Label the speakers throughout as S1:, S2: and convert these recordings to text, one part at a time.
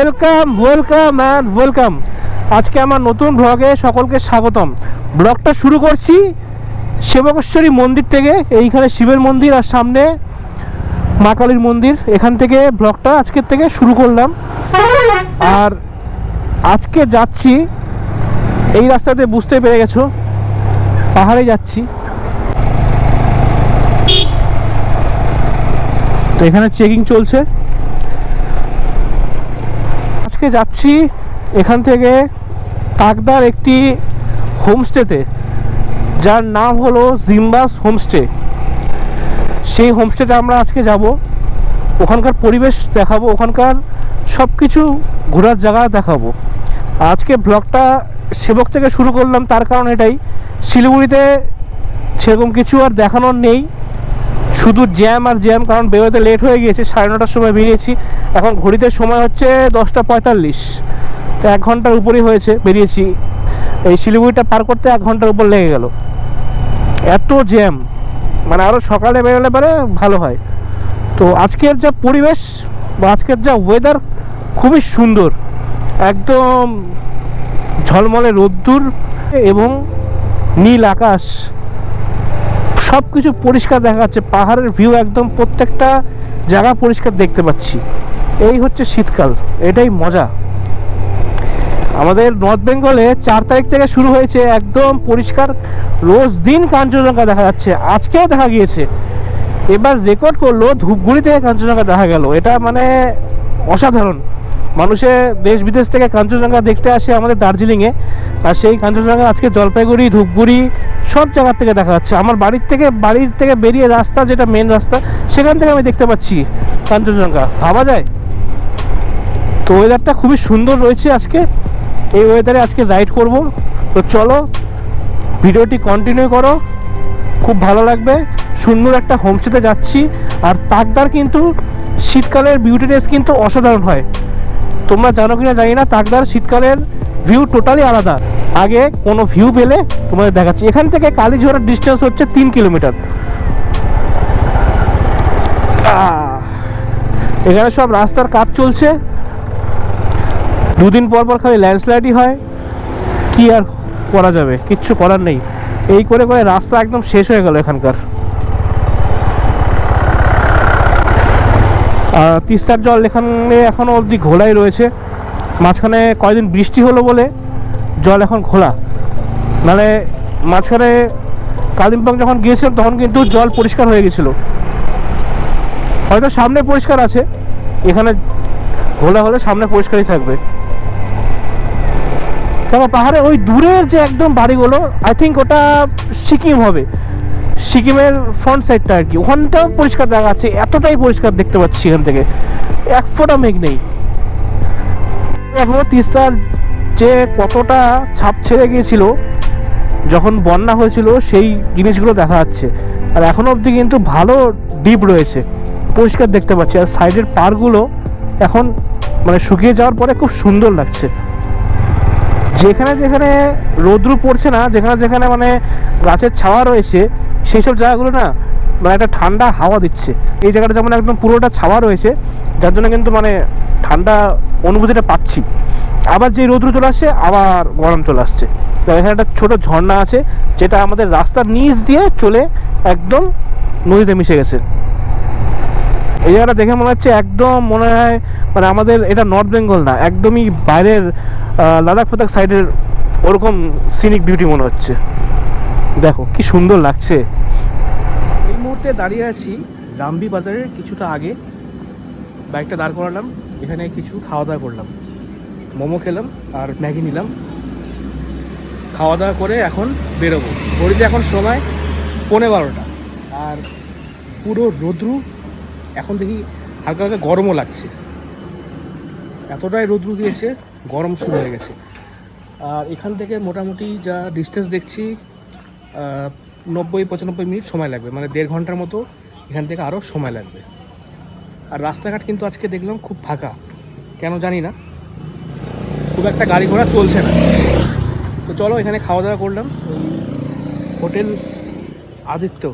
S1: Welcome welcome and welcome আজকে আমার নতুন ব্লগে সকলকে স্বাগতম। ব্লগটা শুরু করছি সেবকেশ্বরী মন্দির থেকে, এইখানে শিবের মন্দির আর সামনে মা কালীর মন্দির। এখান থেকে ব্লগটা আজকের থেকে শুরু করলাম। আর আজকে যাচ্ছি, এই রাস্তাতে বুঝতে পেরে গেছো, পাহাড়ে যাচ্ছি। তো এখানে চেকিং চলছে। আজকে যাচ্ছি এখান থেকে কাকদার একটি হোমস্টেতে, যার নাম হলো জিম্বাস হোমস্টে। সেই হোমস্টেতে আমরা আজকে যাব। ওখানকার পরিবেশ দেখাবো, ওখানকার সব কিছু ঘোরার জায়গা দেখাবো। আজকে ব্লগটা সেবক থেকে শুরু করলাম, তার কারণ এটাই। শিলিগুড়িতে সেরকম কিছু আর দেখানোর নেই। শুধু জ্যাম আর জ্যাম কারণ বেরোতে লেট হয়ে গিয়েছে, সাড়ে নটার সময় বেরিয়েছি। এখন ঘড়িতে সময় হচ্ছে দশটা পঁয়তাল্লিশ। তো এক ঘণ্টার উপরেই হয়েছে, বেরিয়েছি। এই শিলিগুড়িটা পার করতে এক ঘণ্টার উপর লেগে গেল। এত জ্যাম মানে আরও সকালে বেরোলে পরে ভালো হয়। তো আজকের যা পরিবেশ বা আজকের যা ওয়েদার খুবই সুন্দর। একদম ঝলমলে রোদ্দুর এবং নীল আকাশ। সব কিছু পরিষ্কার দেখা যাচ্ছে। পাহাড়ের ভিউ একদম প্রত্যেকটা জায়গা পরিষ্কার দেখতে পাচ্ছি। এই হচ্ছে শীতকাল, এটাই মজা। আমাদের নর্থ বেঙ্গলে চার তারিখ থেকে শুরু হয়েছে একদম পরিষ্কার, রোজ দিন কাঞ্চনজঙ্ঘা দেখা যাচ্ছে। আজকেও দেখা গিয়েছে। এবার রেকর্ড করল ধূপগুড়ি থেকে কাঞ্চনজঙ্ঘা দেখা গেল। এটা মানে অসাধারণ। মানুষে দেশ বিদেশ থেকে কাঞ্চনজঙ্ঘা দেখতে আসে আমাদের দার্জিলিংয়ে। আর সেই কাঞ্চনজঙ্ঘা আজকে জলপাইগুড়ি, ধূপগুড়ি সব জায়গার থেকে দেখা যাচ্ছে। আমার বাড়ির থেকে বাড়ির থেকে বেরিয়ে রাস্তা যেটা মেন রাস্তা, সেখান থেকে আমি দেখতে পাচ্ছি কাঞ্চনজঙ্ঘা। ভাবা যায়? তো ওয়েদারটা খুবই সুন্দর রয়েছে আজকে। এই ওয়েদারে আজকে রাইড করব। তো চলো, ভিডিওটি কন্টিনিউ করো। খুব ভালো লাগবে। সুন্দর একটা হোমস্টেতে যাচ্ছি। আর তাকদার কিন্তু শীতকালের বিউটিনেস কিন্তু অসাধারণ হয়। তোমরা জানো কিনা জানি না, তাকদার শীতকালের ভিউ টোটালি আলাদা। আগে কোনো ভিউ পেলে তোমাদের দেখাচ্ছি। এখান থেকে কালীঝোড়ার ডিস্টেন্স হচ্ছে তিন কিলোমিটার। এখানে সব রাস্তার কাজ চলছে। দুদিন পর পর খালি ল্যান্ডস্লাইডই হয়। কি আর করা যাবে? কিচ্ছু করার নেই। এই করে করে রাস্তা একদম শেষ হয়ে গেল এখানকার। তিস্তার জল এখানে এখনও অবধি ঘোলাই রয়েছে। মাঝখানে কয়দিন বৃষ্টি হলো বলে জল এখন ঘোলা। নাহলে মাঝখানে কালিম্পং যখন গিয়েছিলাম তখন কিন্তু জল পরিষ্কার হয়ে গেছিল। হয়তো সামনে পরিষ্কার আছে, এখানে ঘোলা হলে সামনে পরিষ্কারই থাকবে। তবে পাহাড়ে ওই দূরের যে একদম বাড়িগুলো আই থিঙ্ক ওটা সিকিম হবে। সিকিমের ফ্রন্ট সাইডটা আর কি। ওখানটাও পরিষ্কার দেখা যাচ্ছে, এতটাই পরিষ্কার দেখতে পাচ্ছি এখান থেকে। এক ফোটা মেঘ নেই। দেখো তিস্তার যে কতটা ছাপ ছেড়ে গিয়েছিল, যখন বন্যা হয়েছিল, সেই জিনিসগুলো দেখা যাচ্ছে। আর এখনও অবধি কিন্তু ভালো ডিপ রয়েছে। পরিষ্কার দেখতে পাচ্ছি। আর সাইডের পারগুলো এখন মানে শুকিয়ে যাওয়ার পরে খুব সুন্দর লাগছে। যেখানে যেখানে রোদ্রু পড়ছে না, যেখানে যেখানে মানে গাছের ছাওয়া রয়েছে সেই সব জায়গাগুলো না মানে একটা ঠান্ডা হাওয়া দিচ্ছে। এই জায়গাটা যেমন একদম পুরোটা ছাওয়া রয়েছে, যার জন্য কিন্তু মানে ঠান্ডা অনুভূতিটা পাচ্ছি। আবার যে রোদ্রু চলে আসছে, আবার গরম চলে আসছে। এখানে একটা ছোটো ঝর্ণা আছে, যেটা আমাদের রাস্তার নিচ দিয়ে চলে একদম নদীতে মিশে গেছে। এই জায়গাটা দেখে মনে হচ্ছে একদম মনে হয় মানে আমাদের এটা নর্থ বেঙ্গল না, একদমই বাইরের লাদাখ ফাদাখ সাইডের ওরকম সিনিক বিউটি মনে হচ্ছে। দেখো, কি সুন্দর লাগছে।
S2: মুহূর্তে দাঁড়িয়ে আছি রামবি বাজারের কিছুটা আগে। বাইকটা দাঁড় করালাম, এখানে কিছু খাওয়া দাওয়া করলাম। মোমো খেলাম আর ম্যাগি নিলাম। খাওয়া দাওয়া করে এখন বেরোবো। ঘড়িতে এখন সময় পৌনে বারোটা। আর পুরো রোদ্রু এখন দেখি হালকা হালকা গরমও লাগছে। এতটাই রোদ্রু দিয়েছে, গরম শুরু হয়ে গেছে। আর এখান থেকে মোটামুটি যা ডিস্টেন্স দেখছি নব্বই, পঁচানব্বই মিনিট সময় লাগবে মানে দেড় ঘণ্টার মতো এখান থেকে আরও সময় লাগবে। আর রাস্তাঘাট কিন্তু আজকে দেখলাম খুব ফাঁকা, কেন জানি না। খুব একটা গাড়ি ঘোড়া চলছে না। তো চলো এখানে খাওয়া দাওয়া করলাম হোটেল আদিত্য,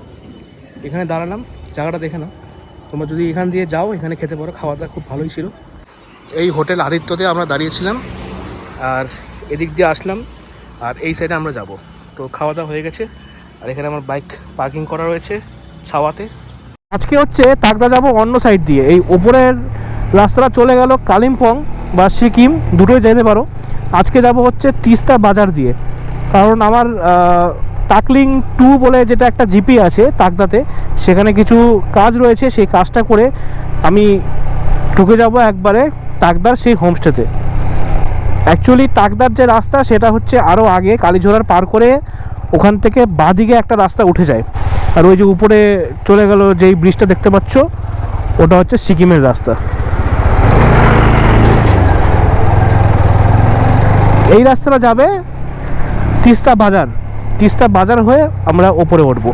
S2: এখানে দাঁড়ালাম, জায়গাটা দেখে নাও। তোমরা যদি এখান দিয়ে যাও, এখানে খেতে পারো, খাওয়া দাওয়া খুব ভালোই ছিল। এই হোটেল আদিত্যতে আমরা দাঁড়িয়েছিলাম, আর এদিক দিয়ে আসলাম, আর এই সাইডে আমরা যাব। তো খাওয়া দাওয়া হয়ে গেছে। আর এখানে আমার বাইক পার্কিং করা রয়েছে ছাওয়াতে।
S1: আজকে হচ্ছে তাকদা যাব অন্য সাইড দিয়ে। এই ওপরের রাস্তাটা চলে গেল কালিম্পং বা সিকিম, দুটোই যেতে পারো। আজকে যাব হচ্ছে তিস্তা বাজার দিয়ে। কারণ আমার টাকলিং টু বলে যেটা একটা জিপি আছে তাকদাতে সেখানে কিছু কাজ রয়েছে, সেই কাজটা করে আমি ঢুকে যাব একবারে তাকদার সেই হোমস্টেতে অ্যাকচুয়ালি তাকদার যে রাস্তা, সেটা হচ্ছে আরও আগে কালীঝোড়ার পার করে ওখান থেকে বাঁদিকে একটা রাস্তা উঠে যায়। আর ওই যে উপরে চলে গেল যেই ব্রিজটা দেখতে পাচ্ছ, ওটা হচ্ছে সিকিমের রাস্তা। এই রাস্তাটা যাবে তিস্তা বাজার। তিস্তা বাজার হয়ে আমরা ওপরে উঠবো।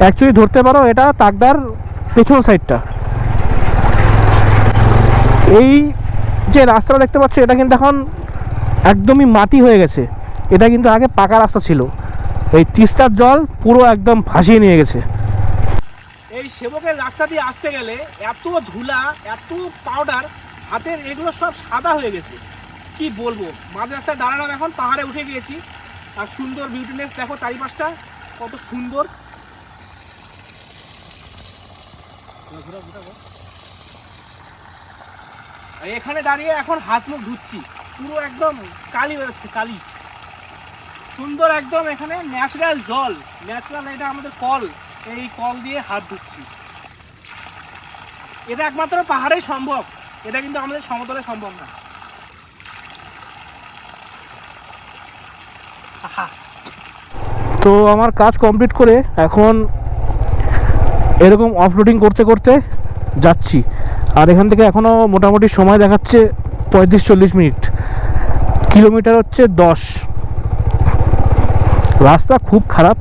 S1: অ্যাকচুয়ালি ধরতে পারো, এটা তাকদার পেছন সাইডটা এই যে রাস্তাটা দেখতে পাচ্ছ, এটা কিন্তু এখন একদমই মাটি হয়ে গেছে। এটা কিন্তু আগে পাকা রাস্তা ছিল। এই তিস্তার জল পুরো একদম ভাসিয়ে নিয়ে গেছে। এই সেবকের রাস্তা দিয়ে আসতে গেলে এত ধুলা, এত পাউডার হাতের এগুলো সব সাদা হয়ে গেছে। কি বলব? মাঝ রাস্তায় দাঁড়ালাম এখন, পাহাড়ে উঠে গিয়েছি। আর সুন্দর বিউটিনেস দেখো চারিপাশটা, কত সুন্দর। এখানে দাঁড়িয়ে এখন হাত মুখ ধুচ্ছি। পুরো একদম কালি বেরোচ্ছে কালি। সুন্দর একদম এখানে ন্যাচারাল জল। ন্যাচারাল এটা আমাদের কল। এই কল দিয়ে হাত ধুচ্ছি। এটা একমাত্র পাহাড়েই সম্ভব। এটা কিন্তু আমাদের সমতলে সম্ভব না। তো আমার কাজ কমপ্লিট করে এখন এরকম অফরোডিং করতে করতে যাচ্ছি। আর এখান থেকে এখনও মোটামুটি সময় দেখাচ্ছে পঁয়ত্রিশ চল্লিশ মিনিট। কিলোমিটার হচ্ছে দশ। রাস্তা খুব খারাপ।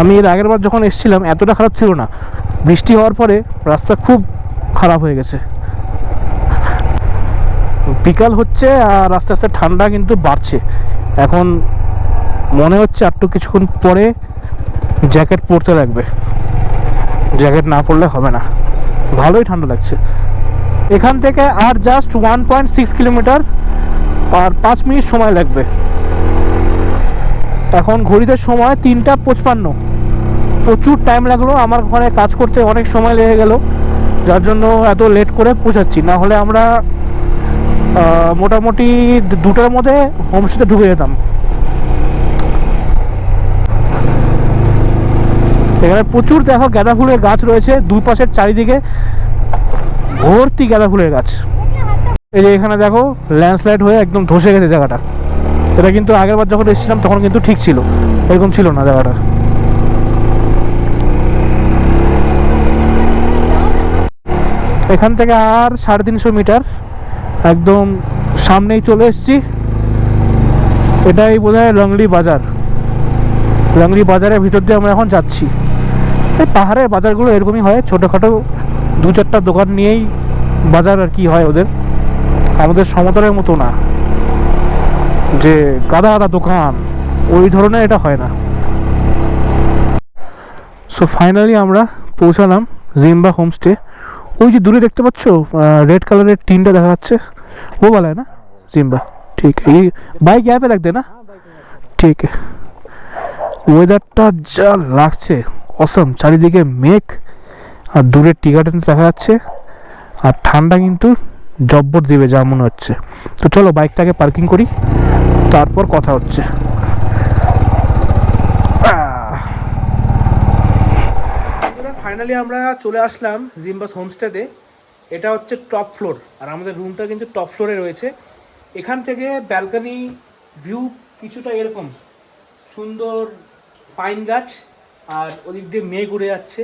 S1: আমি এর আগের বার যখন এসেছিলাম, এতটা খারাপ ছিল না। বৃষ্টি হওয়ার পরে রাস্তা খুব খারাপ হয়ে গেছে। বিকাল হচ্ছে আর আস্তে আস্তে ঠান্ডা কিন্তু বাড়ছে। এখন মনে হচ্ছে একটু কিছুক্ষণ পরে জ্যাকেট পরতে লাগবে। জ্যাকেট না পরলে হবে না। ভালোই ঠান্ডা লাগছে। এখান থেকে আর just one point six kilometre আর পাঁচ মিনিট সময় লাগবে। এখন ঘড়িতে সময় তিনটা পঁচপান্ন। প্রচুর টাইম লাগল, আমার ঘরে কাজ করতে অনেক সময় লেগে গেল, যার জন্য এত লেট করে পৌঁছাচ্ছি। না হলে আমরা মোটামুটি দুটোর মধ্যে হোমস্টেতে ঢুকে যেতাম। এখানে প্রচুর দেখো গাঁদা ফুলের গাছ রয়েছে দুই পাশের চারিদিকে ভর্তি গাঁদা ফুলের গাছ। এই যে এখানে দেখো ল্যান্ডস্লাইড হয়ে একদম ধসে গেছে জায়গাটা। এটা কিন্তু আগের বার যখন এসেছিলাম, তখন কিন্তু ঠিক ছিল। এরকম ছিল না জায়গাটা এখান থেকে আর সাড়ে তিনশো মিটার একদম সামনেই চলে এসেছি। এটাই বোধ হয় রংলি বাজার। লংলি বাজারের ভিতর দিয়ে আমরা এখন যাচ্ছি। এই পাহাড়ের বাজারগুলো এরকমই হয়, ছোটোখাটো দু চারটা দোকান নিয়েই বাজার আর কি হয় ওদের। আমাদের সমতলের মতো না। যে গাদা গাদা দোকান, ওই ধরনের এটা হয় না। সো ফাইনালি আমরা পৌঁছালাম জিম্বা হোমস্টে। ওই যে দূরে দেখতে পাচ্ছ রেড কালারের টিনটা দেখা যাচ্ছে। ও বলা না? জিম্বা, ঠিক। এই বাইক অ্যাপে লাগবে না? ঠিক। ওয়েদারটা যা লাগছে অসম চারিদিকে মেঘ, আর দূরে টিকাটেন দেখা যাচ্ছে। আর ঠান্ডা কিন্তু জব্বর দিবে, যা মনে হচ্ছে। তো চলো বাইকটাকে পার্কিং করি। তারপর কথা হচ্ছে। ফাইনালি আমরা চলে আসলাম জিম্বাস হোমস্টেতে। এটা হচ্ছে টপ ফ্লোর আর আমাদের রুমটা কিন্তু টপ ফ্লোরে রয়েছে। এখান থেকে ব্যালকনি ভিউ কিছুটা এরকম, সুন্দর পাইন গাছ, আর ওদিক দিয়ে মেঘ উড়ে যাচ্ছে।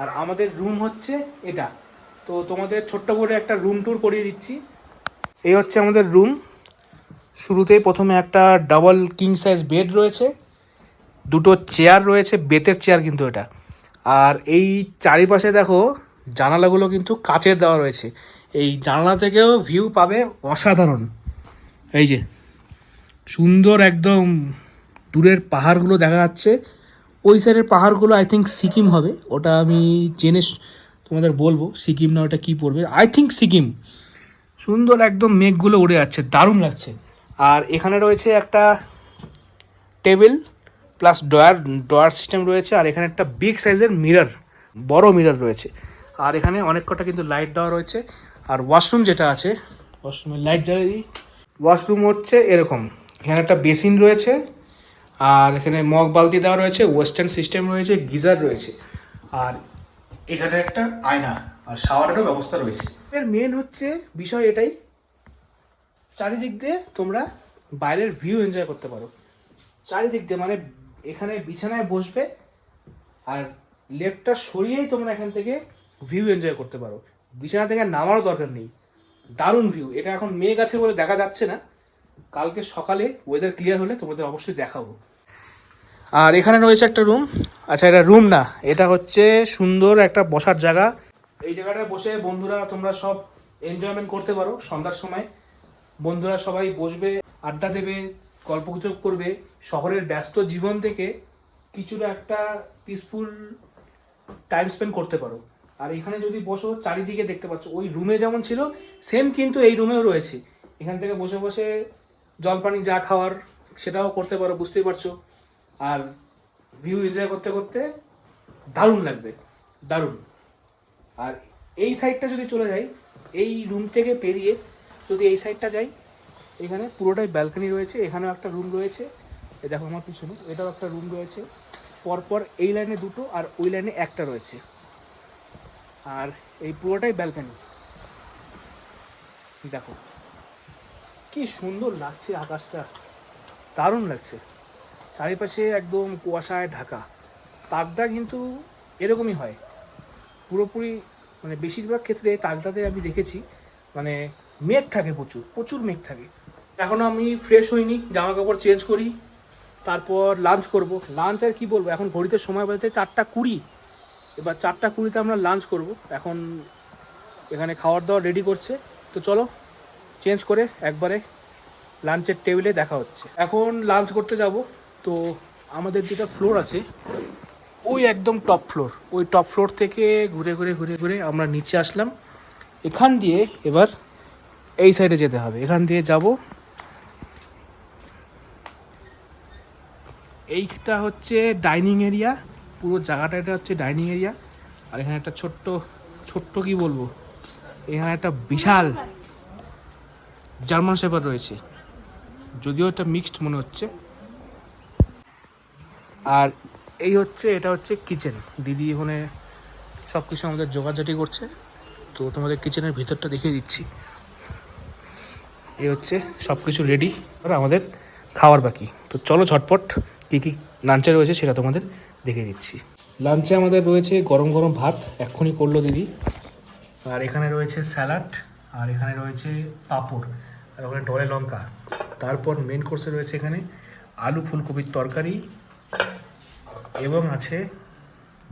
S1: আর আমাদের রুম হচ্ছে এটা। তো তোমাদের ছোট্ট করে একটা রুম ট্যুর করিয়ে দিচ্ছি। এই হচ্ছে আমাদের রুম শুরুতেই প্রথমে একটা ডাবল কিং সাইজ বেড রয়েছে, দুটো চেয়ার রয়েছে, বেতের চেয়ার কিন্তু এটা। আর এই চারিপাশে দেখো, জানালাগুলো কিন্তু কাচের দেওয়া রয়েছে। এই জানালা থেকেও ভিউ পাবে অসাধারণ। এই যে, সুন্দর একদম দূরের পাহাড়গুলো দেখা যাচ্ছে। ওই সাইডের পাহাড়গুলো আই থিঙ্ক সিকিম হবে। ওটা আমি জেনে তোমাদের বলব, সিকিম না ওটা কী পড়বে। I think Sikkim.
S2: সুন্দর একদম মেঘগুলো উড়ে যাচ্ছে, দারুণ লাগছে। আর এখানে রয়েছে একটা table plus drawer drawer system রয়েছে, আর এখানে একটা বিগ সাইজের মিরর, বড় মিরর রয়েছে। আর এখানে অনেক কটা কিন্তু লাইট দেওয়া রয়েছে, আর ওয়াশরুম যেটা আছে, ওয়াশরুমের লাইট জ্বালিয়ে দিই। ওয়াশরুম হচ্ছে এরকম, এখানে একটা বেসিন রয়েছে, আর এখানে মগ বালতি দেওয়া রয়েছে, ওয়েস্টার্ন সিস্টেম রয়েছে, গিজার রয়েছে, আর এখানে একটা আয়না, আর শাওয়ারেরও ব্যবস্থা রয়েছে। এর মেন হচ্ছে বিষয় এটাই চারিদিক দিয়ে তোমরা বাইরের ভিউ এনজয় করতে পারো। চারিদিক দিয়ে মানে এখানে বিছানায় বসবে আর লেফটটা সরিয়েই তোমরা এখান থেকে ভিউ এনজয় করতে পারো। বিছানা থেকে নামারও দরকার নেই। দারুণ ভিউ এটা এখন মেঘ আছে বলে দেখা যাচ্ছে না। কালকে সকালে ওয়েদার ক্লিয়ার হলে তোমাদের অবশ্যই দেখাবো। আর এখানে রয়েছে একটা রুম আচ্ছা এটা রুম না। এটা হচ্ছে সুন্দর একটা বসার জায়গা। এই জায়গাটায় বসে বন্ধুরা, তোমরা সব এনজয়মেন্ট করতে পারো সন্ধ্যার সময়। বন্ধুরা সবাই বসবে, আড্ডা দেবে, গল্পগুজব করবে। শহরের ব্যস্ত জীবন থেকে কিছুটা একটা পিসফুল টাইম স্পেন্ড করতে পারো। আর এখানে যদি বসো, চারিদিকে দেখতে পাচ্ছ, ওই রুমে যেমন ছিল সেম কিন্তু এই রুমেও রয়েছে। এখান থেকে বসে বসে জল পানি যা খাওয়ার সেটাও করতে পারো, বুঝতেই পারছ। আর ভিউ এনজয় করতে করতে দারুণ লাগবে, দারুণ। আর এই সাইডটা যদি চলে যাই, এই রুম থেকে পেরিয়ে যদি এই সাইডটা যাই, এখানে পুরোটাই ব্যালকনি রয়েছে, এখানেও একটা রুম রয়েছে। এই দেখো আমার পিছনে, এটাও একটা রুম রয়েছে। পরপর এই লাইনে দুটো আর ওই লাইনে একটা রয়েছে। আর এই পুরোটাই ব্যালকনি দেখো, কি সুন্দর লাগছে আকাশটা। দারুণ লাগছে। চারিপাশে একদম কুয়াশায় ঢাকা। তাকদা কিন্তু এরকমই হয়। পুরোপুরি মানে বেশিরভাগ ক্ষেত্রে তাকদাতে আমি দেখেছি। মানে মেঘ থাকে প্রচুর প্রচুর মেঘ থাকে। এখনও আমি ফ্রেশ হইনি জামা কাপড় চেঞ্জ করি, তারপর লাঞ্চ করব। লাঞ্চ আর কি বলব, এখন ঘড়িতে সময় বলছে চারটা কুড়ি। এবার চারটা কুড়িতে আমরা লাঞ্চ করব। এখন এখানে খাওয়ার দাওয়ার রেডি করছে। তো চলো চেঞ্জ করে একবারে লাঞ্চের টেবিলে দেখা হচ্ছে। এখন লাঞ্চ করতে যাব। তো আমাদের যেটা ফ্লোর আছে, ওই একদম টপ ফ্লোর ওই টপ ফ্লোর থেকে ঘুরে ঘুরে ঘুরে ঘুরে আমরা নিচে আসলাম। এখান দিয়ে এবার এই সাইডে যেতে হবে। এখান দিয়ে যাব। এইটা হচ্ছে ডাইনিং এরিয়া। পুরো জায়গাটা, এটা হচ্ছে ডাইনিং এরিয়া। আর এখানে একটা ছোট্ট ছোট্ট কি বলব? এখানে একটা বিশাল জার্মান শেপার রয়েছে। যদিও এটা মিক্সড মনে হচ্ছে। আর এই হচ্ছে, এটা হচ্ছে কিচেন। দিদি ওখানে সব কিছু আমাদের জোগাড়জাটি করছে। তো তোমাদের কিচেনের ভিতরটা দেখিয়ে দিচ্ছি। এই হচ্ছে সব কিছু রেডি আর আমাদের খাওয়ার বাকি। তো চলো ঝটপট কী কী লাঞ্চে রয়েছে সেটা তোমাদের দেখে দিচ্ছি। লাঞ্চে আমাদের রয়েছে গরম গরম ভাত, এক্ষুনি করল দিদি। আর এখানে রয়েছে স্যালাড আর এখানে রয়েছে পাঁপড়, আর ওখানে ডলে লঙ্কা। তারপর মেন কোর্সে রয়েছে এখানে আলু ফুলকপির তরকারি এবং আছে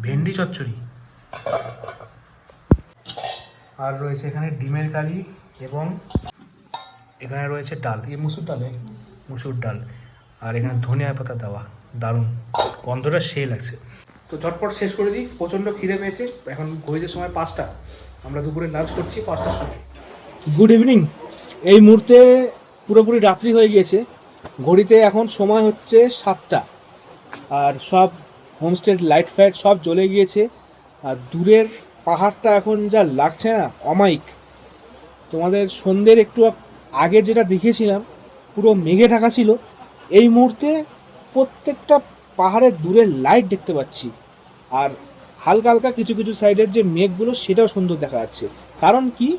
S2: ভেন্ডি চচ্চড়ি। আর রয়েছে এখানে ডিমের কারি এবং এখানে রয়েছে ডাল, এই মুসুর ডালে? মুসুর ডাল। আর এখানে ধনিয়া পাতা দেওয়া। দারুণ। গন্ধটা সেই লাগছে। তো ঝটপট শেষ করে দিই। প্রচণ্ড খিদে পেয়েছে। এখন ঘড়িতে সময় পাঁচটা। আমরা দুপুরে লাঞ্চ করছি পাঁচটার সময়। গুড ইভিনিং এই মুহূর্তে পুরোপুরি রাত্রি হয়ে গিয়েছে। ঘড়িতে এখন সময় হচ্ছে সাতটা। আর সব হোমস্টের লাইট ফাইট সব জ্বলে গিয়েছে। আর দূরের পাহাড়টা এখন যা লাগছে না অমাইক তোমাদের সন্ধ্যের একটু আগে যেটা দেখেছিলাম, পুরো মেঘে ঢাকা ছিল, এই মুহূর্তে প্রত্যেকটা পাহাড়ের দূরের লাইট দেখতে পাচ্ছি। আর হালকা হালকা কিছু কিছু সাইডের যে মেঘগুলো, সেটাও সুন্দর দেখা যাচ্ছে। কারণ কি?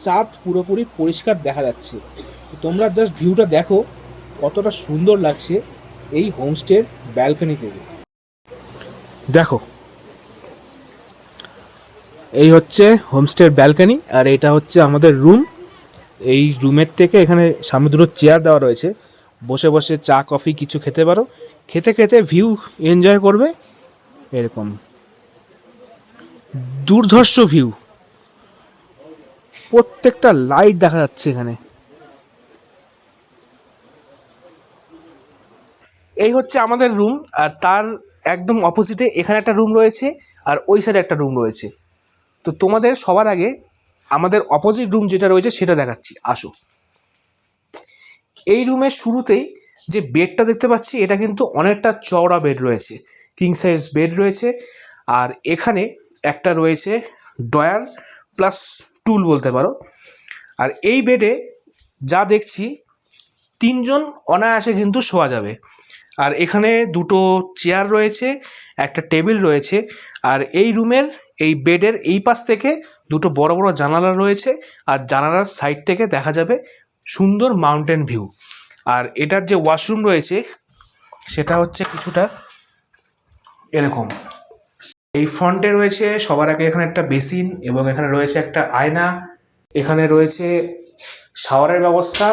S2: চাঁদ পুরোপুরি পরিষ্কার দেখা যাচ্ছে। তোমরা জাস্ট ভিউটা দেখো, কতটা সুন্দর লাগছে এই হোমস্টের ব্যালকনি থেকে। দেখো। এই হচ্ছে হোমস্টের ব্যালকনি আর এটা হচ্ছে আমাদের রুম এই রুমের থেকে এখানে সামনে দুটো চেয়ার দেওয়া রয়েছে। বসে বসে চা, কফি কিছু খেতে পারো। খেতে খেতে ভিউ এনজয় করবে। এরকম। দুর্ধর্ষ ভিউ। প্রত্যেকটা লাইট দেখা যাচ্ছে এখানে। এই হচ্ছে আমাদের রুম, আর তার একদম অপোজিটে এখানে একটা রুম রয়েছে, আর ওই সাইডে একটা রুম রয়েছে। তো তোমাদের সবার আগে আমাদের অপোজিট রুম যেটা রয়েছে সেটা দেখাচ্ছি। আসো। এই রুমের শুরুতেই যে বেডটা দেখতে পাচ্ছি, এটা কিন্তু অনেকটা চওড়া বেড রয়েছে কিং সাইজ বেড রয়েছে, আর এখানে একটা রয়েছে ডয়ার প্লাস টুল বলতে পারো। আর এই বেডে যা দেখছি, তিনজন অনায়াসে কিন্তু শোয়া যাবে। আর এখানে দুটো চেয়ার রয়েছে, একটা টেবিল রয়েছে, আর এই রুমের এই বেডের এই পাশ থেকে দুটো বড় বড় জানালা রয়েছে আর জানালার সাইড থেকে দেখা যাবে সুন্দর মাউন্টেন ভিউ আর এটার যে ওয়াশরুম রয়েছে, সেটা হচ্ছে কিছুটা এরকম। এই ফ্রন্টে রয়েছে সবার আগে এখানে একটা বেসিন এবং এখানে রয়েছে একটা আয়না। এখানে রয়েছে শাওয়ারের ব্যবস্থা,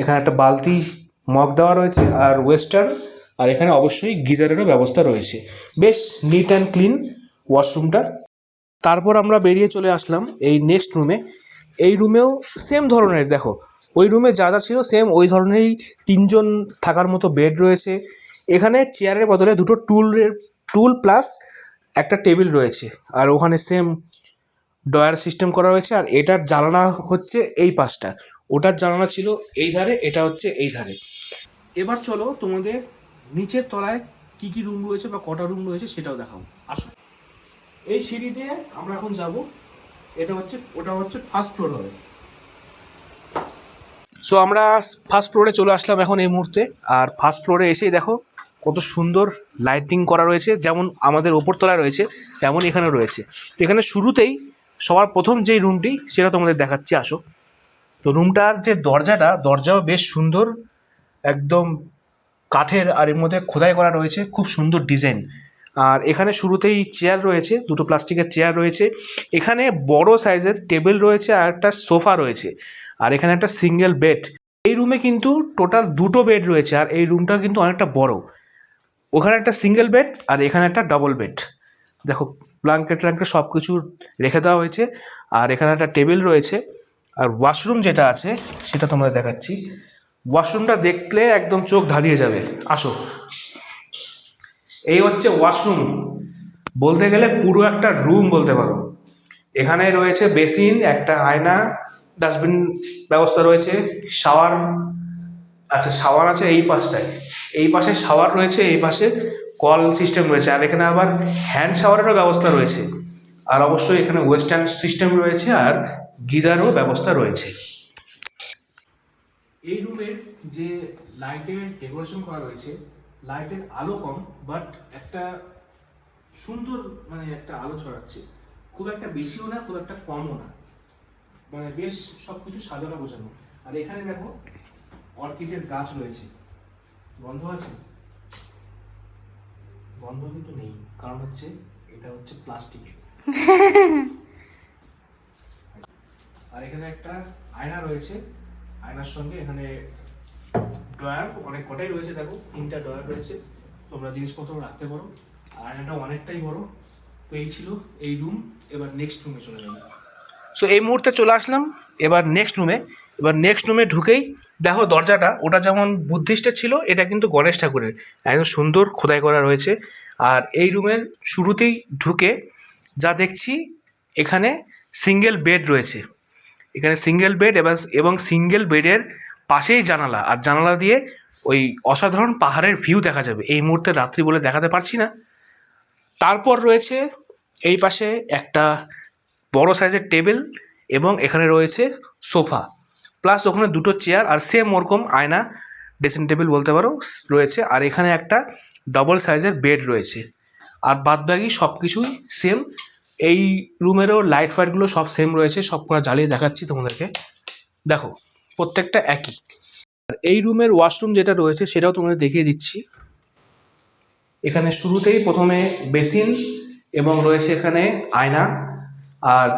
S2: এখানে একটা বালতি মগ দেওয়া রয়েছে আর ওয়েস্টার্ন আর এখানে অবশ্যই গিজারেরও ব্যবস্থা রয়েছে। বেশ নিট অ্যান্ড ক্লিন ওয়াশরুমটা তারপর আমরা বেরিয়ে চলে আসলাম এই নেক্সট রুমে এই রুমেও সেম ধরনের, দেখো, ওই রুমে যা যা ছিল সেম ওই ধরনেরই তিনজন থাকার মতো বেড রয়েছে। এখানে চেয়ারের বদলে দুটো টুলের টুল প্লাস একটা টেবিল রয়েছে। আর ওখানে সেম ডয়ার সিস্টেম করা রয়েছে, আর এটার জানালা হচ্ছে এই পাশটা। ওটার জানালা ছিল এই ধারে, এটা হচ্ছে এই ধারে। এবার চলো তোমাদের নিচের তলায় কি কি রুম রয়েছে বা কটা রুম রয়েছে সেটাও দেখাবো আসো। এই সিঁড়ি দিয়ে আমরা এখন যাব। এটা হচ্ছে, ওটা হচ্ছে ফার্স্ট ফ্লোর হবে। সো আমরা ফার্স্ট ফ্লোরে চলে আসলাম এখন এই মুহূর্তে। আর ফার্স্ট ফ্লোরে এসেই দেখো কত সুন্দর লাইটিং করা রয়েছে। যেমন আমাদের ওপর তলায় রয়েছে তেমন এখানে রয়েছে। এখানে শুরুতেই সবার প্রথম যেই রুমটি সেটা তোমাদের দেখাচ্ছি, আসো। তো রুমটার যে দরজাটা, দরজাও বেশ সুন্দর, একদম কাঠের আর এর মধ্যে খোদাই করা রয়েছে। খুব সুন্দর ডিজাইন আর এখানে শুরুতেই চেয়ার রয়েছে, দুটো প্লাস্টিকের চেয়ার রয়েছে। এখানে বড় সাইজের টেবিল রয়েছে আর একটা সোফা রয়েছে। আর এখানে একটা সিঙ্গেল বেড এই রুমে কিন্তু টোটাল দুটো বেড রয়েছে আর এই রুমটা কিন্তু অনেকটা বড়। ওখানে একটা সিঙ্গেল বেড আর এখানে একটা ডাবল বেড দেখো ব্ল্যাঙ্কেট ট্ল্যাঙ্কেট সব কিছু রেখে দেওয়া হয়েছে। আর এখানে একটা টেবিল রয়েছে। আর ওয়াশরুম যেটা আছে, সেটা তোমরা দেখাচ্ছি। ওয়াশরুমটা দেখলে একদম চোখ ধাঁধিয়ে যাবে। আসো। এই হচ্ছে ওয়াশরুম বলতে গেলে পুরো একটা রুম বলতে পারো। এখানে রয়েছে বেসিন একটা আয়না ডাস্টবিন ব্যবস্থা রয়েছে শাওয়ার আচ্ছা শাওয়ার আছে এই পাশটায়। এই পাশে শাওয়ার রয়েছে, এই পাশে কল সিস্টেম রয়েছে। আর এখানে আবার হ্যান্ড শাওয়ারেরও ব্যবস্থা রয়েছে। আর অবশ্যই এখানে ওয়েস্টার্ন সিস্টেম রয়েছে আর গিজারও ব্যবস্থা রয়েছে। এই রুমের যে লাইটের ডেকোরেশন করা রয়েছে লাইটের আলো কম বাট একটা সুন্দর মানে একটা আলো ছড়াচ্ছে। খুব একটা বেশিও না খুব একটা কমও না। মানে বেশ সব কিছু সাজানো গোছানো। আর এখানে দেখো অর্কিডের গাছ রয়েছে। গন্ধ আছে? গন্ধ কিন্তু নেই কারণ হচ্ছে এটা হচ্ছে প্লাস্টিকের আর এখানে একটা আয়না রয়েছে। আয়নার সঙ্গে এখানে ড্রয়ার, অনেক কটাই রয়েছে দেখো, তিনটা ড্রয়ার রয়েছে, তোমরা জিনিসপত্র রাখতে পারো। আর আয়নাটা অনেকটাই বড়। তো এই ছিল এই রুম এবার নেক্সট রুমে চলে যাব। সো এই মুহূর্তে চলে আসলাম, এবার নেক্সট রুমে এবার নেক্সট রুমে ঢুকেই দেখো দরজাটা, ওটা যেমন বুদ্ধিস্টের ছিল, এটা কিন্তু গণেশ ঠাকুরের। একদম সুন্দর খোদাই করা রয়েছে। আর এই রুমের শুরুতেই ঢুকে যা দেখছি, এখানে সিঙ্গেল বেড রয়েছে। এখানে সিঙ্গেল বেড এবং এবং সিঙ্গেল বেডের পাশেই জানালা, আর জানালা দিয়ে ওই অসাধারণ পাহাড়ের ভিউ দেখা যাবে। এই মুহূর্তে রাত্রি বলে দেখাতে পারছি না। তারপর রয়েছে এই পাশে একটা বড় সাইজের টেবিল এবং এখানে রয়েছে সোফা প্লাস ওখানে দুটো চেয়ার আর সেম ওরকম আয়না ড্রেসিং টেবিল বলতে পারো, রয়েছে। আর এখানে একটা ডবল সাইজের বেড রয়েছে। আর বাদবাকি সব কিছুই সেম এই রুমেরও লাইট ফাইটগুলো সব সেম রয়েছে। সব কটা জ্বালিয়ে দেখাচ্ছি তোমাদেরকে। দেখো প্রত্যেকটা একই। আর এই রুমের ওয়াশরুম যেটা রয়েছে, সেটাও তোমাদের দেখিয়ে দিচ্ছি। এখানে শুরুতেই প্রথমে বেসিন এবং রয়েছে এখানে আয়না আর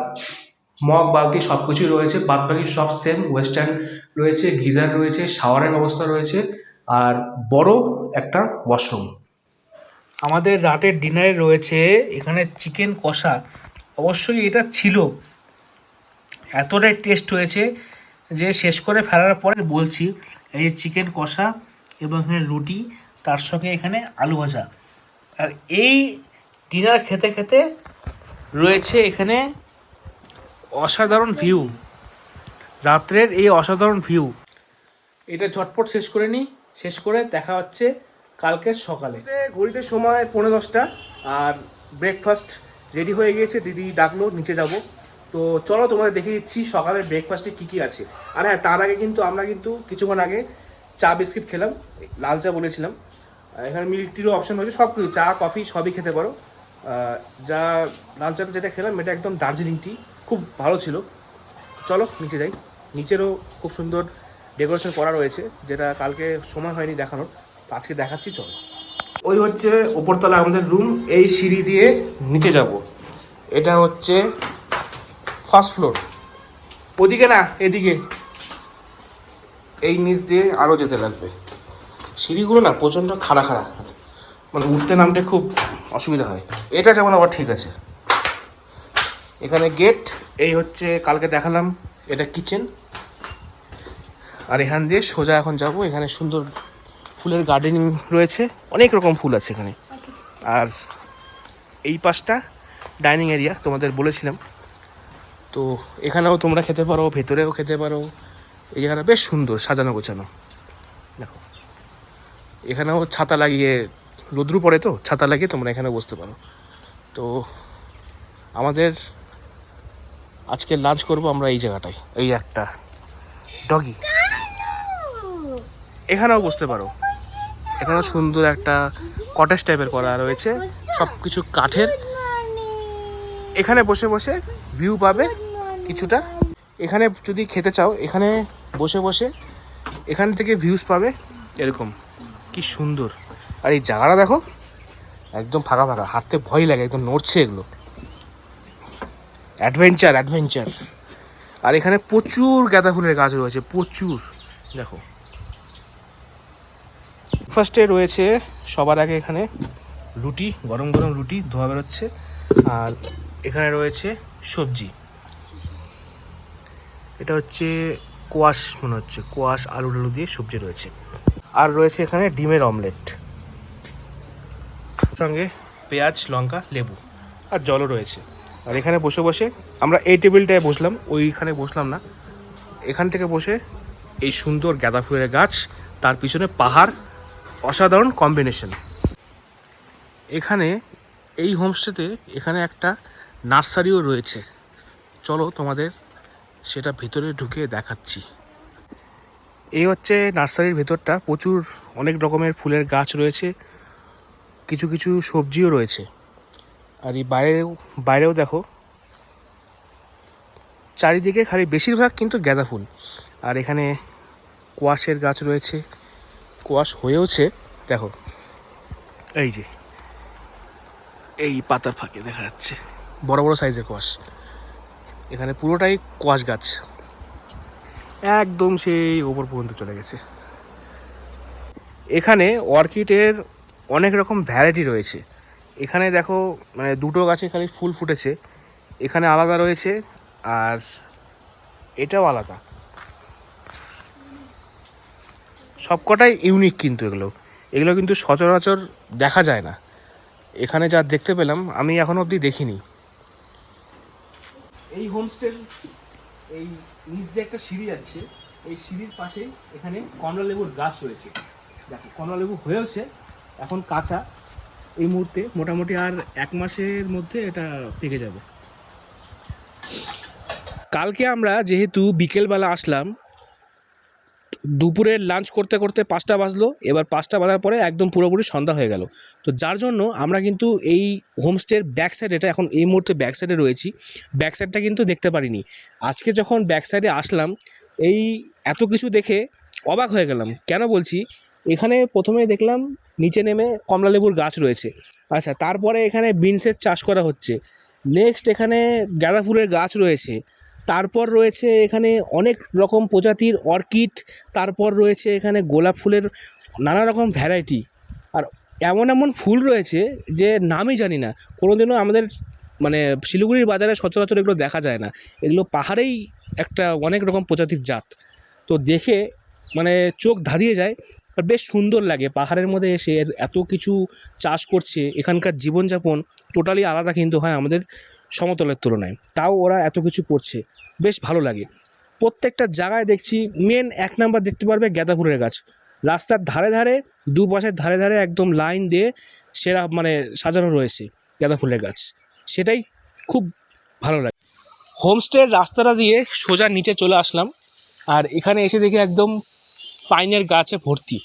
S2: মগ, বালতি সব কিছুই রয়েছে। বাদ বাকি সব সেম ওয়েস্টার্ন রয়েছে, গিজার রয়েছে শাওয়ারের ব্যবস্থা রয়েছে আর বড় একটা ওয়াশরুম আমাদের রাতের ডিনারে রয়েছে এখানে চিকেন কষা। অবশ্যই এটা ছিল। এতটাই টেস্ট হয়েছে। যে শেষ করে ফেলার পরে বলছি, এই যে চিকেন কষা এবং এখানে রুটি, তার সঙ্গে এখানে আলু ভাজা। আর এই ডিনার খেতে খেতে রয়েছে এখানে অসাধারণ ভিউ রাত্রের এই অসাধারণ ভিউ এটা ঝটপট শেষ করে নিই শেষ করে দেখা হচ্ছে কালকের সকালে। ঘড়িতে সময় পনেরো দশটা, আর ব্রেকফাস্ট রেডি হয়ে গিয়েছে। দিদি ডাকলো, নিচে যাব। তো চলো তোমাদের দেখিয়ে দিচ্ছি সকালের ব্রেকফাস্টে কী কী আছে। আর হ্যাঁ তার আগে কিন্তু আমরা কিন্তু কিছুক্ষণ আগে চা, বিস্কিট খেলাম, লাল চা বলেছিলাম। এখানে মিল্ক টিরও অপশন রয়েছে সব কিছু চা কফি সবই খেতে পারো। যা লাল চাটা যেটা খেলাম, এটা একদম দার্জিলিং টি খুব ভালো ছিল। চলো নিচে যাই। নিচেরও খুব সুন্দর ডেকোরেশন করা রয়েছে, যেটা কালকে সময় হয়নি দেখানোর। আজকে দেখাচ্ছি, চলো। ওই হচ্ছে ওপরতলা আমাদের রুম এই সিঁড়ি দিয়ে নিচে যাব। এটা হচ্ছে ফার্স্ট ফ্লোর। ওদিকে না, এদিকে। এই নিচ দিয়ে আরও যেতে লাগবে। সিঁড়িগুলো না প্রচণ্ড খাড়া খাড়া। মানে উঠতে নামতে খুব অসুবিধা হয়। এটা যেমন আবার ঠিক আছে। এখানে গেট, এই হচ্ছে কালকে দেখালাম, এটা কিচেন। আর এখান দিয়ে সোজা এখন যাব। এখানে সুন্দর ফুলের গার্ডেনিং রয়েছে। অনেক রকম ফুল আছে এখানে। আর এই পাশটা ডাইনিং এরিয়া, তোমাদের বলেছিলাম। তো এখানেও তোমরা খেতে পারো, ভেতরেও খেতে পারো। এই জায়গাটা বেশ সুন্দর, সাজানো গোছানো। দেখো। এখানেও ছাতা লাগিয়ে, রোদ্রু পড়ে তো, ছাতা লাগিয়ে তোমরা এখানে বসতে পারো। তো আমাদের আজকে লাঞ্চ করব আমরা এই জায়গাটায়, এই একটা ডগি এখানেও বসতে পারো। এখানেও সুন্দর একটা কটেজ টাইপের করা রয়েছে। সব কিছু কাঠের। এখানে বসে বসে ভিউ পাবে কিছুটা। এখানে যদি খেতে চাও, এখানে বসে বসে এখান থেকে ভিউজ পাবে এরকম। কি সুন্দর। আর এই জায়গাটা দেখো, একদম ফাঁকা ফাঁকা, হাঁটতে ভয় লাগে, একদম নড়ছে এগুলো। অ্যাডভেঞ্চার অ্যাডভেঞ্চার আর এখানে প্রচুর গাঁদা ফুলের গাছ রয়েছে, প্রচুর। দেখো। ফার্স্টে রয়েছে সবার আগে এখানে রুটি, গরম গরম রুটি, ধোয়া বেরোচ্ছে। আর এখানে রয়েছে সবজি। এটা হচ্ছে কোয়াশ মনে হচ্ছে, কোয়াশ আলু টালু দিয়ে সবজি রয়েছে। আর রয়েছে এখানে ডিমের অমলেট। সঙ্গে পেঁয়াজ, লঙ্কা, লেবু আর জলও রয়েছে। আর এখানে বসে বসে আমরা এই টেবিলটায় বসলাম, ওইখানে বসলাম না। এখান থেকে বসে এই সুন্দর গাঁদা ফুলের গাছ, তার পিছনে পাহাড়, অসাধারণ কম্বিনেশন এখানে এই হোমস্টেতে এখানে একটা নার্সারিও রয়েছে। চলো তোমাদের সেটা ভেতরে ঢুকে দেখাচ্ছি। এই হচ্ছে নার্সারির ভেতরটা। প্রচুর অনেক রকমের ফুলের গাছ রয়েছে। কিছু কিছু সবজিও রয়েছে। আর এই বাইরেও বাইরেও দেখো। চারিদিকে খালি বেশিরভাগ কিন্তু গাঁদা ফুল। আর এখানে কোয়াশের গাছ রয়েছে। কোয়াশ হয়েওছে। দেখো। এই যে। এই পাতার ফাঁকে দেখা যাচ্ছে। বড় বড় সাইজের কোয়াশ। এখানে পুরোটাই কোয়াশ গাছ। একদম সেই ওপর পর্যন্ত চলে গেছে। এখানে অর্কিডের অনেক রকম ভ্যারাইটি রয়েছে। এখানে দেখো মানে দুটো গাছে খালি ফুল ফুটেছে। এখানে আলাদা রয়েছে আর এটাও আলাদা। সবকটাই ইউনিক কিন্তু এগুলো। এগুলো কিন্তু সচরাচর দেখা যায় না। এখানে যা দেখতে পেলাম, আমি এখন অবধি দেখিনি। এই হোমস্টের এই নিচ দিয়ে একটা সিঁড়ি যাচ্ছে। এই সিঁড়ির পাশেই এখানে কমলালেবুর গাছ রয়েছে। দেখো কমলালেবু হয়েওছে, এখন কাঁচা। এই মুহূর্তে মোটামুটি আর এক মাসের মধ্যে এটা পেকে যাবে। কালকে আমরা যেহেতু বিকেলবেলা আসলাম দুপুরের লাঞ্চ করতে করতে পাঁচটা বাজলো, এবার পাঁচটা বাজার পরে একদম পুরোপুরি সন্ধ্যা হয়ে গেল। তো যার জন্য আমরা কিন্তু এই হোমস্টের ব্যাক সাইড এটা এখন এই মুহূর্তে ব্যাক সাইডে রয়েছি। ব্যাক সাইডটা কিন্তু দেখতে পারিনি। আজকে যখন ব্যাক সাইডে আসলাম, এই এত কিছু দেখে অবাক হয়ে গেলাম। কেন বলছি? এখানে প্রথমে দেখলাম নিচে নেমে কমলালেবুর গাছ রয়েছে। আচ্ছা তারপরে এখানে বিনসের চাষ করা হচ্ছে। নেক্সট এখানে গাঁদা ফুলের গাছ রয়েছে। তারপর রয়েছে এখানে অনেক রকম প্রজাতির অর্কিড, তারপর রয়েছে এখানে গোলাপ ফুলের নানা রকম ভ্যারাইটি আর এমন এমন ফুল রয়েছে যে নামই জানি না। কোনোদিনও আমাদের মানে শিলিগুড়ির বাজারে সচরাচর এগুলো দেখা যায় না। এগুলো পাহাড়েই একটা অনেক রকম প্রজাতির জাত। তো দেখে মানে চোখ ধাঁধিয়ে যায়, আর বেশ সুন্দর লাগে। পাহাড়ের মধ্যে এসে এত কিছু চাষ করছে, এখানকার জীবনযাপন টোটালি আলাদা কিন্তু হয় আমাদের সমতলের তুলনায়। তাও ওরা এত কিছু করছে। বেশ ভালো লাগে। প্রত্যেকটা জায়গায় দেখছি মেন এক নাম্বার দেখতে পারবে গাঁদা ফুলের গাছ। রাস্তার ধারে ধারে, দু পাশের ধারে ধারে একদম লাইন দিয়ে সেরা মানে সাজানো রয়েছে গাঁদা ফুলের গাছ। সেটাই খুব ভালো লাগে। হোমস্টের রাস্তাটা দিয়ে সোজা নিচে চলে আসলাম। আর এখানে এসে দেখি একদম পাইনের গাছে ভর্তি।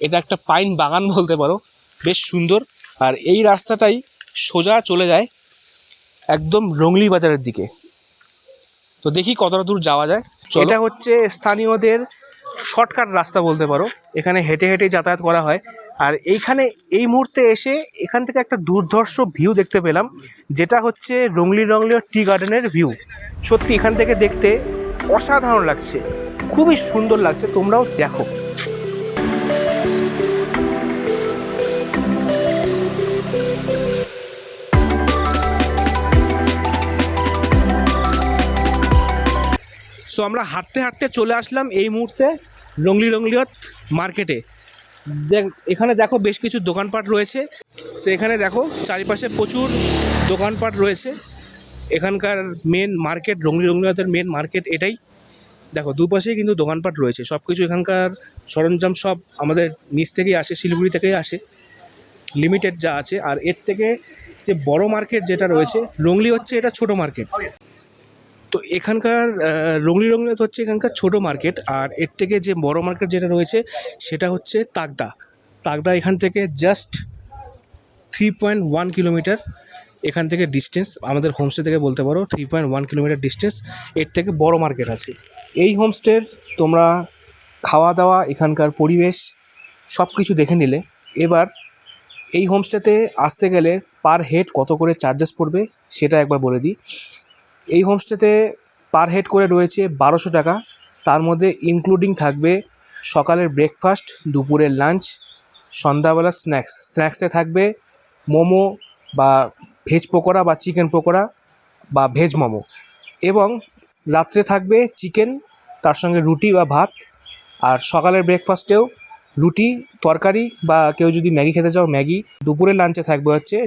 S2: এটা একটা পাইন বাগান বলতে পারো। বেশ সুন্দর। আর এই রাস্তাটাই সোজা চলে যায় একদম রংলি বাজারের দিকে। তো দেখি কতটা দূর যাওয়া যায়। এটা হচ্ছে স্থানীয়দের শর্টকাট রাস্তা বলতে পারো। এখানে হেঁটে হেঁটে যাতায়াত করা হয়। আর এইখানে এই মুহূর্তে এসে এখান থেকে একটা দুর্ধর্ষ ভিউ দেখতে পেলাম যেটা হচ্ছে রংলি রংলি টি গার্ডেনের ভিউ। সত্যি এখান থেকে দেখতে অসাধারণ লাগছে। খুবই সুন্দর লাগছে তোমরাও দেখো। আমরা হাঁটতে হাঁটতে চলে আসলাম এই মুহূর্তে রংলি রংলিয়ত মার্কেটে এখানে দেখো বেশ কিছু দোকানপাট রয়েছে। সে এখানে দেখো চারিপাশে প্রচুর দোকানপাট রয়েছে। এখানকার মেন মার্কেট রংলি রংলিয়তের মেন মার্কেট এটাই। দেখো, দুপাশেই কিন্তু দোকানপাট রয়েছে। সব কিছু এখানকার সরঞ্জাম সব আমাদের নিচ থেকেই আসে, শিলিগুড়ি থেকেই আসে। লিমিটেড যা আছে। আর এর থেকে যে বড় মার্কেট যেটা রয়েছে রংলি হচ্ছে এটা ছোট মার্কেট তো এখানকার রংলি রংলিয়ত হচ্ছে এখানকার ছোট মার্কেট আর এর থেকে যে বড় মার্কেট যেটা রয়েছে সেটা হচ্ছে তাকদা। তাকদা এখান থেকে just three point one kilometre এখান থেকে ডিস্টেন্স আমাদের হোমস্টে থেকে বলতে পারো three point one kilometre distance এর থেকে বড় মার্কেট আছে। এই হোমস্টের তোমরা খাওয়া দাওয়া, এখানকার পরিবেশ সব কিছু দেখে নিলে। এবার এই হোমস্টেতে আসতে গেলে পার হেড কত করে চার্জেস পড়বে সেটা একবার বলে দিই। এই হোমস্টেতে পার হেড করে রয়েছে বারোশো টাকা। তার মধ্যে ইনক্লুডিং থাকবে সকালের ব্রেকফাস্ট দুপুরের লাঞ্চ সন্ধ্যাবেলা স্ন্যাক্স স্ন্যাক্সে থাকবে মোমো বা ভেজ পকোড়া বা চিকেন পকোড়া বা ভেজ মোমো। এবং রাত্রে থাকবে চিকেন তার সঙ্গে রুটি বা ভাত। আর সকালের ব্রেকফাস্টেও রুটি, তরকারি বা কেউ যদি ম্যাগি খেতে চাও, ম্যাগি। দুপুরের লাঞ্চে থাকবে হচ্ছে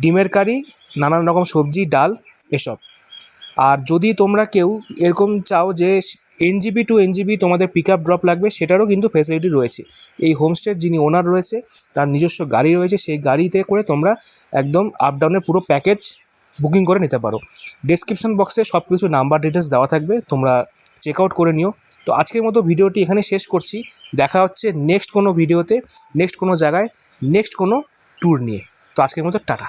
S2: ডিমের কারি, নানান রকম সবজি, ডাল এসব। আর যদি তোমরা কেউ এরকম চাও যে এনজিবি টু এনজিবি তোমাদের পিক আপ ড্রপ লাগবে, সেটারও কিন্তু ফেসিলিটি রয়েছে। এই হোমস্টের যিনি ওনার রয়েছে, তার নিজস্ব গাড়ি রয়েছে, সেই গাড়িতে করে তোমরা একদম আপ ডাউনের পুরো প্যাকেজ বুকিং করে নিতে পারো। ডেসক্রিপশন বক্সে সব কিছু নাম্বার ডিটেলস দেওয়া থাকবে, তোমরা চেক আউট করে নিও। তো আজকের মতো ভিডিওটি এখানে শেষ করছি। দেখা হচ্ছে নেক্সট কোনো ভিডিওতে নেক্সট কোনো জায়গায় নেক্সট কোনো ট্যুর নিয়ে। তো আজকের মতো টাটা।